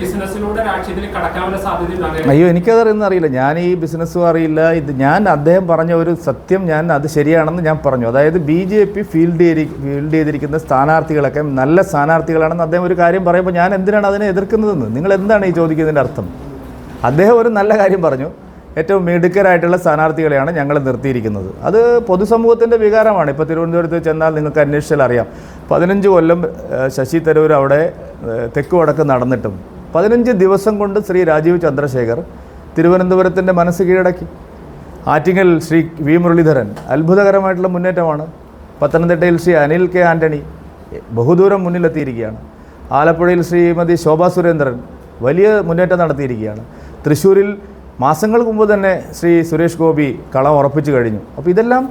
ബിസിനസ്സിലൂടെ രാഷ്ട്രീയത്തിൽ സാധ്യത അയ്യോ എനിക്കതറിയുന്ന അറിയില്ല. ഞാൻ ഈ ബിസിനസ്സും അറിയില്ല. ഇത് ഞാൻ അദ്ദേഹം പറഞ്ഞ ഒരു സത്യം ഞാൻ അത് ശരിയാണെന്ന് ഞാൻ പറഞ്ഞു. അതായത് B J P field field ചെയ്തിരിക്കുന്ന സ്ഥാനാർത്ഥികളൊക്കെ നല്ല സ്ഥാനാർത്ഥികളാണെന്ന് അദ്ദേഹം ഒരു കാര്യം പറയുമ്പോൾ ഞാൻ എന്തിനാണ് അതിനെ എതിർക്കുന്നതെന്ന്? നിങ്ങൾ എന്താണ് ഈ ചോദിക്കുന്നതിന്റെ അർത്ഥം? അദ്ദേഹം ഒരു നല്ല കാര്യം പറഞ്ഞു. ഏറ്റവും മിടുക്കരായിട്ടുള്ള സ്ഥാനാർത്ഥികളെയാണ് ഞങ്ങൾ നിർത്തിയിരിക്കുന്നത്. അത് പൊതുസമൂഹത്തിന്റെ വികാരമാണ്. ഇപ്പോൾ തിരുവനന്തപുരത്ത് ചെന്നാൽ നിങ്ങൾക്ക് അന്വേഷിച്ചാൽ അറിയാം. പതിനഞ്ച് കൊല്ലം ശശി തരൂർ അവിടെ തെക്ക് വടക്ക് നടന്നിട്ടും പതിനഞ്ച് ദിവസം കൊണ്ട് ശ്രീ രാജീവ് ചന്ദ്രശേഖർ തിരുവനന്തപുരത്തിന്റെ മനസ്സ് കീഴടക്കി. ആറ്റിങ്ങൽ ശ്രീ വി മുരളീധരൻ അത്ഭുതകരമായിട്ടുള്ള മുന്നേറ്റമാണ്. പത്തനംതിട്ടയിൽ ശ്രീ അനിൽ കെ ആന്റണി ബഹുദൂരം മുന്നിലെത്തിയിരിക്കുകയാണ്. ആലപ്പുഴയിൽ ശ്രീമതി ശോഭാ സുരേന്ദ്രൻ വലിയ മുന്നേറ്റം നടത്തിയിരിക്കുകയാണ്. തൃശ്ശൂരിൽ മാസങ്ങൾക്ക് മുമ്പ് തന്നെ ശ്രീ സുരേഷ് ഗോപി കളം ഉറപ്പിച്ചു കഴിഞ്ഞു. അപ്പോൾ ഇതെല്ലാം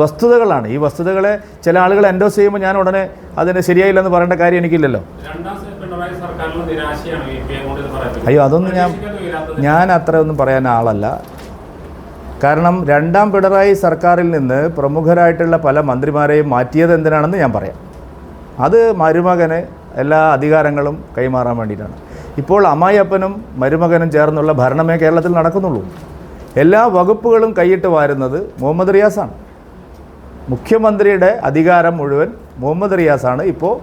വസ്തുതകളാണ്. ഈ വസ്തുതകളെ ചില ആളുകൾ എൻഡോസ് ചെയ്യുമ്പോൾ ഞാൻ ഉടനെ അതിന് ശരിയായില്ലെന്ന് പറയേണ്ട കാര്യം എനിക്കില്ലല്ലോ. അയ്യോ അതൊന്നും ഞാൻ ഞാൻ അത്ര ഒന്നും പറയാൻ ആളല്ല. കാരണം രണ്ടാം പിണറായി സർക്കാരിൽ നിന്ന് പ്രമുഖരായിട്ടുള്ള പല മന്ത്രിമാരെയും മാറ്റിയത് എന്തിനാണെന്ന് ഞാൻ പറയാം. അത് മരുമകന് എല്ലാ അധികാരങ്ങളും കൈമാറാൻ വേണ്ടിയിട്ടാണ്. ഇപ്പോൾ അമ്മായിയപ്പനും മരുമകനും ചേർന്നുള്ള ഭരണമേ കേരളത്തിൽ നടക്കുന്നുള്ളൂ. എല്ലാ വകുപ്പുകളും കൈയിട്ട് വാരുന്നത് മുഹമ്മദ് റിയാസാണ്. മുഖ്യമന്ത്രിയുടെ അധികാരം മുഴുവൻ മുഹമ്മദ് റിയാസാണ്. ഇപ്പോൾ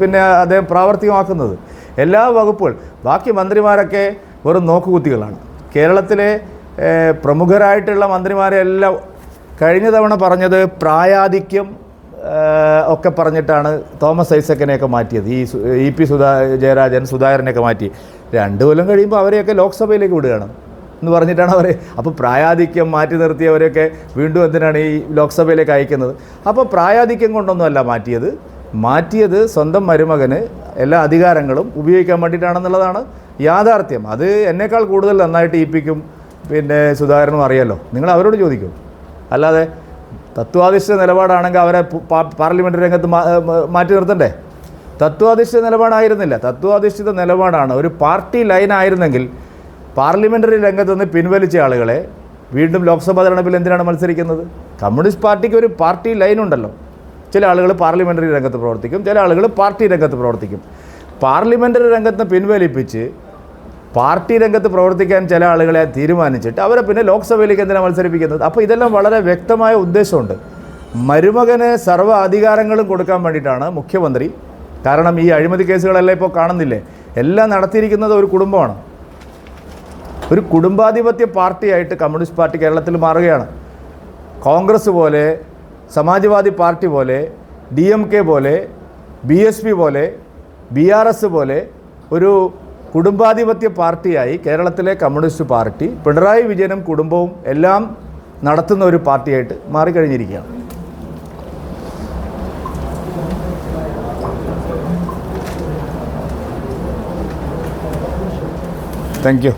പിന്നെ അദ്ദേഹം പ്രാവർത്തികമാക്കുന്നത്. എല്ലാ വകുപ്പുകൾ ബാക്കി മന്ത്രിമാരൊക്കെ വെറും നോക്കുകുത്തികളാണ്. കേരളത്തിലെ പ്രമുഖരായിട്ടുള്ള മന്ത്രിമാരെല്ലാം കഴിഞ്ഞ തവണ പറഞ്ഞത് പ്രായാധിക്യം ഒക്കെ പറഞ്ഞിട്ടാണ് തോമസ് ഐസക്കിനെയൊക്കെ മാറ്റിയത്. ഈ ഇ പി സുധാ ജയരാജൻ സുധാകരനെയൊക്കെ മാറ്റി. രണ്ട് കൊല്ലം കഴിയുമ്പോൾ അവരെയൊക്കെ ലോക്സഭയിലേക്ക് വിടുകയാണ് എന്ന് പറഞ്ഞിട്ടാണ് അവർ അപ്പോൾ പ്രായാധിക്യം മാറ്റി നിർത്തിയവരെയൊക്കെ വീണ്ടും എന്തിനാണ് ഈ ലോക്സഭയിലേക്ക് അയക്കുന്നത്? അപ്പോൾ പ്രായാധിക്യം കൊണ്ടൊന്നുമല്ല മാറ്റിയത്. മാറ്റിയത് സ്വന്തം മരുമകന് എല്ലാ അധികാരങ്ങളും ഉപയോഗിക്കാൻ വേണ്ടിയിട്ടാണെന്നുള്ളതാണ് യാഥാർത്ഥ്യം. അത് എന്നേക്കാൾ കൂടുതൽ നന്നായിട്ട് ഇപ്പിക്കും പിന്നെ സുധാകരനും അറിയാലോ. നിങ്ങൾ അവരോട് ചോദിക്കും. അല്ലാതെ തത്വാധിഷ്ഠിത നിലപാടാണെങ്കിൽ അവരെ പു- പാ- രംഗത്ത് മാറ്റി നിർത്തണ്ടേ? തത്വാധിഷ്ഠിത നിലപാടായിരുന്നില്ല. തത്വാധിഷ്ഠിത നിലപാടാണ്. ഒരു പാർട്ടി ലൈൻ ആയിരുന്നെങ്കിൽ പാർലമെന്ററി രംഗത്ത് നിന്ന് പിൻവലിച്ച ആളുകളെ വീണ്ടും ലോക്സഭാ തെരഞ്ഞെടുപ്പിൽ എന്തിനാണ് മത്സരിക്കുന്നത്? കമ്മ്യൂണിസ്റ്റ് പാർട്ടിക്ക് ഒരു പാർട്ടി ലൈൻ ഉണ്ടല്ലോ. ചില ആളുകൾ പാർലമെന്ററി രംഗത്ത് പ്രവർത്തിക്കും ചില ആളുകൾ പാർട്ടി രംഗത്ത് പ്രവർത്തിക്കും. പാർലമെന്ററി രംഗത്ത് പിൻവലിപ്പിച്ച് പാർട്ടി രംഗത്ത് പ്രവർത്തിക്കാൻ ചില ആളുകളെ തീരുമാനിച്ചിട്ട് അവരെ പിന്നെ ലോക്സഭയിലേക്ക് എന്തിനാണ് മത്സരിപ്പിക്കുന്നത്? അപ്പോൾ ഇതെല്ലാം വളരെ വ്യക്തമായ ഉദ്ദേശമുണ്ട്. മരുമകന് സർവ അധികാരങ്ങളും കൊടുക്കാൻ വേണ്ടിയിട്ടാണ് മുഖ്യമന്ത്രി. കാരണം ഈ അഴിമതി കേസുകളെല്ലാം ഇപ്പോൾ കാണുന്നില്ലേ? എല്ലാം നടത്തിയിരിക്കുന്നത് ഒരു കുടുംബമാണ്. ഒരു കുടുംബാധിപത്യ പാർട്ടിയായിട്ട് കമ്മ്യൂണിസ്റ്റ് പാർട്ടി കേരളത്തിൽ മാറുകയാണ്. കോൺഗ്രസ് പോലെ സമാജ്വാദി പാർട്ടി പോലെ ഡി എം കെ പോലെ ബി എസ് പി പോലെ ബി ആർ എസ് പോലെ ഒരു കുടുംബാധിപത്യ പാർട്ടിയായി കേരളത്തിലെ കമ്മ്യൂണിസ്റ്റ് പാർട്ടി പിണറായി വിജയനും കുടുംബവും എല്ലാം നടത്തുന്ന ഒരു പാർട്ടിയായിട്ട് മാറിക്കഴിഞ്ഞിരിക്കുകയാണ്. Thank you